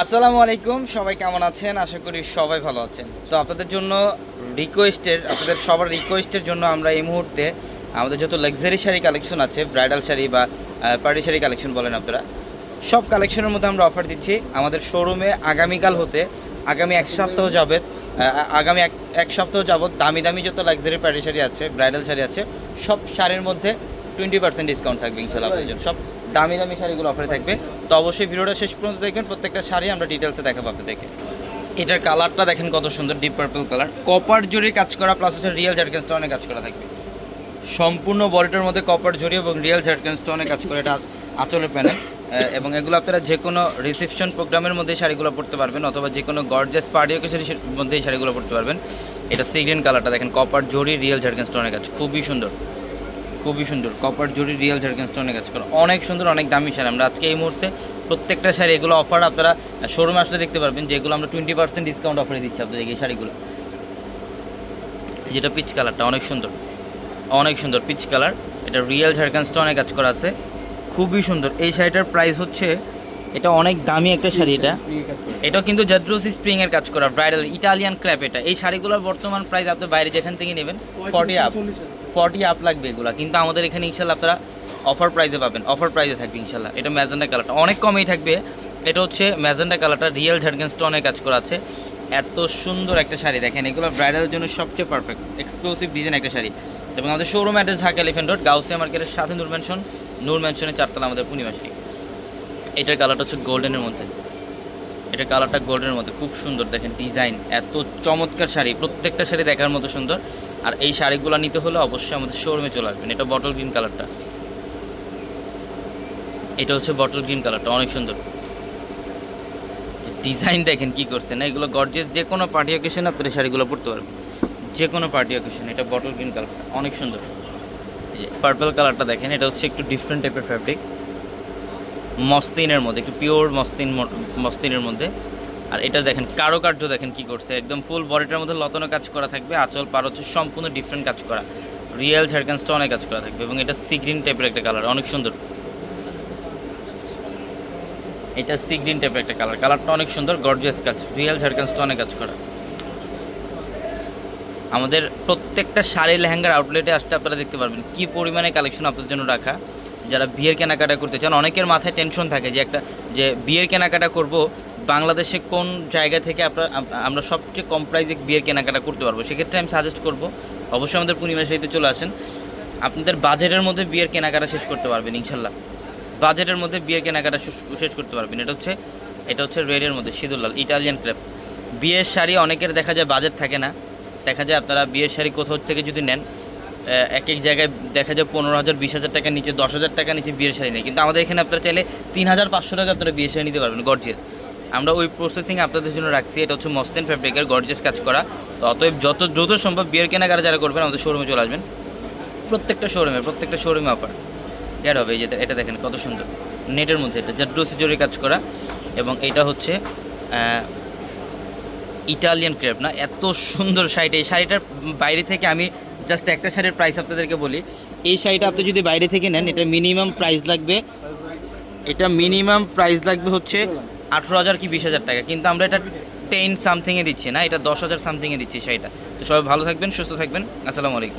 আসসালামু আলাইকুম, সবাই কেমন আছেন? আশা করি সবাই ভালো আছেন। তো আপনাদের জন্য রিকোয়েস্টের আপনাদের সবার রিকোয়েস্টের জন্য আমরা এই মুহূর্তে আমাদের যত লাক্সারি শাড়ি কালেকশন আছে ব্রাইডাল শাড়ি বা পার্টি শাড়ি কালেকশন বলেন আপনারা, সব কালেকশনের মধ্যে আমরা অফার দিচ্ছি। আমাদের শোরুমে আগামীকাল হতে, আগামী এক সপ্তাহ যাবত আগামী এক এক সপ্তাহ যাবত দামি দামি যত লাক্সারি পার্টি শাড়ি আছে ব্রাইডাল শাড়ি আছে, সব শাড়ির মধ্যে টোয়েন্টি পার্সেন্ট ডিসকাউন্ট থাকবে ইনশাল্লাহ সব দামি দামি শাড়িগুলো অফারে থাকবে। তো অবশ্যই ভিডিওটা শেষ পর্যন্ত দেখবেন। প্রত্যেকটা শাড়ি আমরা ডিটেলসে দেখাবো আপনাদেরকে এটার কালারটা দেখেন কত সুন্দর ডিপ পার্পল কালার কপার জরির কাজ করা প্লাস হচ্ছে রিয়েল জার্কেন স্টোনের কাজ করা থাকবে সম্পূর্ণ বডিটার মধ্যে কপার জরি এবং রিয়েল জার্কেন স্টোনের কাজ করে। এটা আঁচলের প্যানেল এবং এগুলো আপনারা যে কোনো রিসেপশন প্রোগ্রামের মধ্যে শাড়িগুলো পড়তে পারবেন, অথবা যে কোনো গর্জেস পার্টি অকেশনের মধ্যে এই শাড়িগুলো পড়তে পারবেন। এটা সি গ্রিন কালারটা দেখেন কপার জরি রিয়েল জার্কেন স্টোনের কাজ, খুবই সুন্দর। খুবই সুন্দর। কপার জুড়ি রিয়েল জার্কেন স্টোনে কাজ করা অনেক সুন্দর, অনেক দামি শাড়ি। আমরা আজকে এই মুহূর্তে প্রত্যেকটা শাড়ি, এগুলো অফার আপনারা শোরুমে আসলে দেখতে পারবেন যেগুলো আমরা টোয়েন্টি পার্সেন্ট ডিসকাউন্ট অফারে দিচ্ছি আপনাদের এই শাড়িগুলো। যেটা পিচ কালারটা অনেক সুন্দর। অনেক সুন্দর পিচ কালার এটা রিয়েল ঝাড়খান স্টোনে কাজ করা আছে। খুবই সুন্দর। এই শাড়িটার প্রাইস হচ্ছে, এটা অনেক দামি একটা শাড়ি এটা। এটা কিন্তু জাদ্রোসি স্প্রিং এর কাজ করা ব্রাইডাল ইটালিয়ান ক্র্যাপ এটা। এই শাড়িগুলোর বর্তমান প্রাইস আপনি বাইরে যেখান থেকে নেবেন ফর্টি আপ ফর্টি আপ লাগবে এগুলো। কিন্তু আমাদের এখানে ইনশাল্লাহ আপনারা অফার প্রাইসে পাবেন। অফার প্রাইসে থাকবে ইনশাল্লাহ। এটা ম্যাজেন্ডা কালারটা অনেক কমেই থাকবে। এটা হচ্ছে ম্যাজেন্ডা কালারটা রিয়েল ঝাড়গেন স্টোনের কাজ করা আছে। এত সুন্দর একটা শাড়ি। দেখেন, এগুলো ব্রাইডালের জন্য সবচেয়ে পারফেক্ট এক্সক্লুসিভ ডিজাইন একটা শাড়ি। এবং আমাদের showroom address Dhaka elephant road Gausia মার্কেটের সাথে নূর ম্যানশন নূর ম্যানশনের চারতলা আমাদের পূর্ণিমা শাড়ি। এটার কালারটা হচ্ছে গোল্ডেনের মধ্যে। এটা কালারটা গোল্ডেনের মধ্যে। খুব সুন্দর। দেখেন ডিজাইন এত চমৎকার শাড়ি। প্রত্যেকটা শাড়ি দেখার মতো সুন্দর। আর এই শাড়িগুলো নিতে হলে অবশ্যই আমাদের শোরুমে চলে আসবেন। এটা বটল গ্রিন কালারটা এটা হচ্ছে বটল গ্রিন কালারটা অনেক সুন্দর। ডিজাইন দেখেন কি করছে না? এগুলো গর্জেস যে কোনো পার্টি অকেশন আপনার এই শাড়িগুলো পরতে পারবেন। যে কোনো পার্টি অকেশন এটা বটল গ্রিন কালারটা অনেক সুন্দর। পার্পল কালারটা দেখেন, এটা হচ্ছে একটু ডিফারেন্ট টাইপের ফ্যাব্রিক মস্তিনের মধ্যে, একটু পিওর মস্তিন মস্তিনের মধ্যে। আর এটা দেখেন, কারুকার্য দেখেন কি করছে। একদম ফুল বডিটার মধ্যে লতানো কাজ করা থাকবে, আঁচল পার হচ্ছে সম্পূর্ণ ডিফারেন্ট কাজ করা। রিয়েল ঝাড়খান স্টোনে কাজ করা থাকবে এবং এটা সি গ্রিন টাইপের একটা কালার অনেক সুন্দর। এটা সি গ্রিন টাইপের একটা কালার কালারটা অনেক সুন্দর গর্জিয়াস কাজ রিয়েল ঝাড়খান স্টোনে কাজ করা। আমাদের প্রত্যেকটা শাড়ি লেহেঙ্গার আউটলেটে আসতে আপনারা দেখতে পারবেন কি পরিমাণে কালেকশন আপনাদের জন্য রাখা। যারা বিয়ের কেনাকাটা করতে চান, অনেকের মাথায় টেনশন থাকে যে একটা, যে বিয়ের কেনাকাটা করব বাংলাদেশে কোন জায়গা থেকে আপনার আমরা সবচেয়ে কম প্রাইসে বিয়ের কেনাকাটা করতে পারব? সেক্ষেত্রে আমি সাজেস্ট করব, অবশ্যই আমাদের পূর্ণিমা শাড়িতে চলে আসেন। আপনাদের বাজেটের মধ্যে বিয়ের কেনাকাটা শেষ করতে পারবেন, ইনশাল্লাহ। বাজেটের মধ্যে বিয়ের কেনাকাটা শেষ- করতে পারবেন। এটা হচ্ছে এটা হচ্ছে রেডের মধ্যে, সিঁদুরলাল ইটালিয়ান ক্রেপ বিয়ের শাড়ি অনেকের দেখা যায় বাজেট থাকে না। দেখা যায় আপনারা বিয়ের শাড়ি কোথাও থেকে যদি নেন এক এক জায়গায় দেখা যায় পনেরো হাজার, বিশ হাজার টাকার নিচে, দশ হাজার টাকা নিচে বিয়ের শাড়ি নেই। কিন্তু আমাদের এখানে আপনারা চাইলে তিন হাজার পাঁচশো টাকা আপনারা বিয়ের শাড়ি নিতে পারবেন গর্জিয়াস আমরা ওই প্রসেসিং আপনাদের জন্য রাখছি। এটা হচ্ছে মস্তিন ফ্যাব্রিকের গর্জেস কাজ করা। তো অতএব যত দ্রুত সম্ভব বিয়ের কেনাকাটা যারা করবেন আমাদের শোরুমে চলে আসবেন। প্রত্যেকটা শোরুমে প্রত্যেকটা শোরুমে অফার এর হবে যে, এটা দেখেন কত সুন্দর। নেটের মধ্যে এটা জাড্রোসি জোরে কাজ করা। এবং এটা হচ্ছে ইটালিয়ান ক্রেপ না? এত সুন্দর শাড়িটা। এই শাড়িটার বাইরে থেকে আমি জাস্ট একটা শাড়ির প্রাইস আপনাদেরকে বলি। এই শাড়িটা আপনি যদি বাইরে থেকে নেন, এটা মিনিমাম প্রাইস লাগবে। এটা মিনিমাম প্রাইস লাগবে হচ্ছে আঠেরো হাজার কি বিশ হাজার টাকা। কিন্তু আমরা এটা টেন সামথিংয়ে দিচ্ছি না, এটা দশ হাজার সামথিংয়ে দিচ্ছি, সেটা। তো সবাই ভালো থাকবেন, সুস্থ থাকবেন, আসসালামু আলাইকুম।